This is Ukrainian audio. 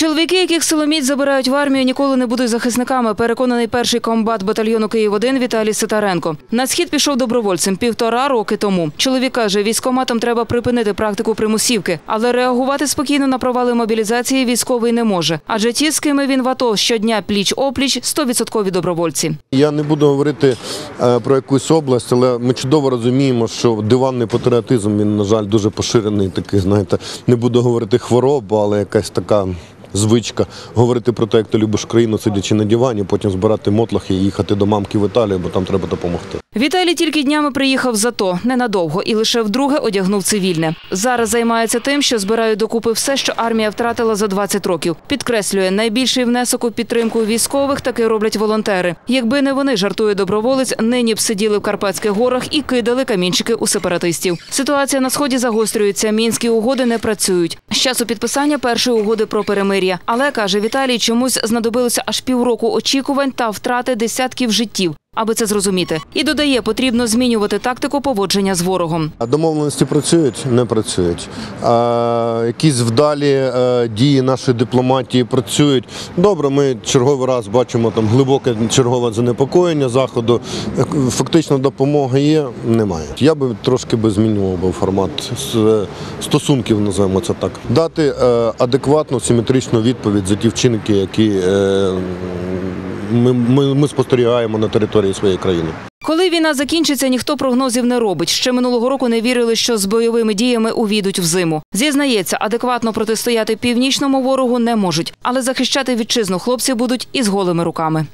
Чоловіки, яких силоміць забирають в армію, ніколи не будуть захисниками. Переконаний перший комбат батальйону Київ 1 Віталій Ситаренко. На схід пішов добровольцем півтора роки тому. Чоловік каже, військоматам треба припинити практику примусівки, але реагувати спокійно на провали мобілізації військовий не може. Адже ті, з ким він в АТО щодня пліч опліч, 100% добровольці. Я не буду говорити е, про якусь область, але ми чудово розуміємо, що диванний патріотизм він, на жаль, дуже поширений. Такий, знаєте, не буду говорити хвороба, але якась така. Звичка говорити про те, як ти любиш країну, сидячи на дивані, потім збирати мотлахи і їхати до мамки в Італію, бо там треба допомогти. Віталій тільки днями приїхав з АТО, ненадовго, і лише вдруге одягнув цивільне. Зараз займається тим, що збирає докупи все, що армія втратила за 20 років. Підкреслює, найбільший внесок у підтримку військових таки роблять волонтери. Якби не вони, жартує доброволець, нині б сиділи в Карпатських горах і кидали камінчики у сепаратистів. Ситуація на сході загострюється. Мінські угоди не працюють. З часу підписання першої угоди про перемир'я. Але каже Віталій, чомусь знадобилося аж півроку очікувань та втрати десятків життів. Аби це зрозуміти, і додає, потрібно змінювати тактику поводження з ворогом. Домовленості працюють? Не працюють. А, якісь вдалі е, дії нашої дипломатії працюють. Добре, ми черговий раз бачимо там глибоке чергове занепокоєння заходу. Е, Фактично допомоги є, немає. Я би трошки би змінював би формат стосунків, називаємо це так. Дати е, адекватну симетричну відповідь за ті вчинки, які е, ми, спостерігаємо на території своєї країни. Коли війна закінчиться, ніхто прогнозів не робить. Ще минулого року не вірили, що з бойовими діями увійдуть в зиму. Зізнається, адекватно протистояти північному ворогу не можуть, але захищати вітчизну хлопці будуть із голими руками.